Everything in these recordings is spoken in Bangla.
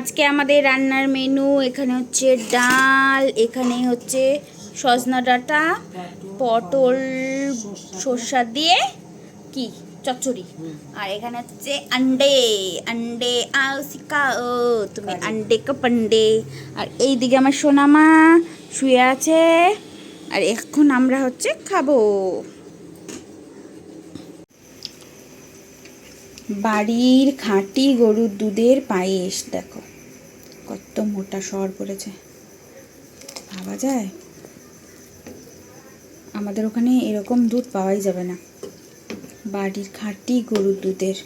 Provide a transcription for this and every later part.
আজকে আমাদের রান্নার মেনু এখানে হচ্ছে ডাল এখানে হচ্ছে সজনা ডাঁটা পটল সর্ষা দিয়ে কি? চচ্চড়ি। আর এখানে হচ্ছে আন্ডে আন্ডে আও সিকা ও তুমি আন্ডে কা পান্ডে। আর এই দিকে আমার সোনামা শুয়ে আছে। আর এখন আমরা হচ্ছে খাব। বাড়ির খাঁটি গরুর দুধের পায়েস দেখো, কত মোটা সর পড়েছে। ভাবা যায়? আমাদের ওখানে এরকম দুধ পাওয়াই যাবে না। বাড়ির খাঁটি গরুর দুধের।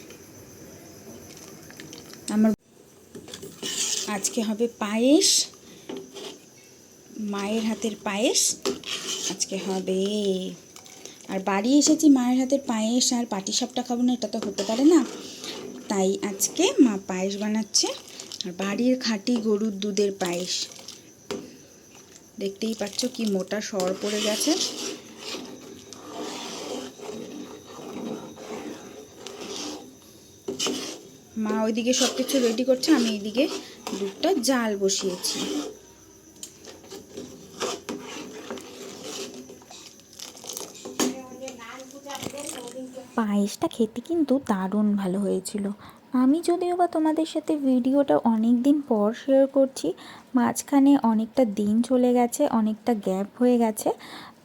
আমার আজকে হবে পায়েস, মায়ের হাতের পায়েস। আজকে হবে আর বাড়ি এসেছি মায়ের হাতের পায়েস আর পাটিসাপটা খাব না, এটা তো হতে পারে না। তাই আজকে মা পায়েস বানাচ্ছে আর বাড়ির খাঁটি গরুর দুধের পায়েস। দেখতেই পাচ্ছ কি মোটা সর পড়ে গেছে। মা ওইদিকে সব কিছু রেডি করছে, আমি এইদিকে দুধটা জাল বসিয়েছি। পায়েসটা খেতে কিন্তু দারুণ ভালো হয়েছিল। আমি যদিও বা তোমাদের সাথে ভিডিওটা অনেক দিন পর শেয়ার করছি, মাঝখানে অনেকটা দিন চলে গেছে, অনেকটা গ্যাপ হয়ে গেছে।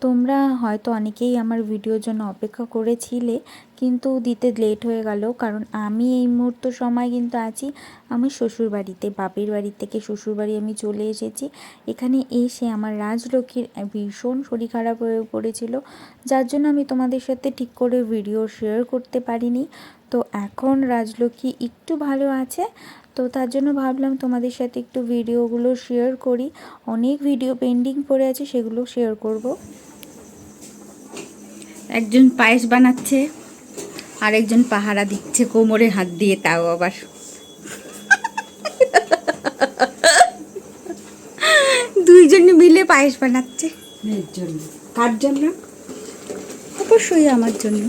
তোমরা হয়তো অনেকেই আমার ভিডিওর জন্য অপেক্ষা করেছিলে কিন্তু দিতে লেট হয়ে গেল। কারণ আমি এই মুহূর্ত সময় কিন্তু আছি, আমি শ্বশুর বাড়িতে বাপের বাড়ি থেকে শ্বশুর বাড়ি আমি চলে এসেছি। এখানে এসে আমার রাজলক্ষ্মীর ভীষণ শরীর খারাপ হয়ে পড়েছিল, যার জন্য আমি তোমাদের সাথে ঠিক করে ভিডিও শেয়ার করতে পারিনি। তো এখন রাজলক্ষ্মী একটু ভালো আছে, তো তার জন্য ভাবলাম তোমাদের সাথে একটু ভিডিওগুলো শেয়ার করি। অনেক ভিডিও পেন্ডিং পড়ে আছে, সেগুলো শেয়ার করব। একজন পায়েস বানাচ্ছে। আর একজন পাহারা দিচ্ছে কোমরে হাত দিয়ে তাও আবার। দুইজনে মিলে পায়েস বানাচ্ছে। কার জন্য? অবশ্যই আমার জন্য।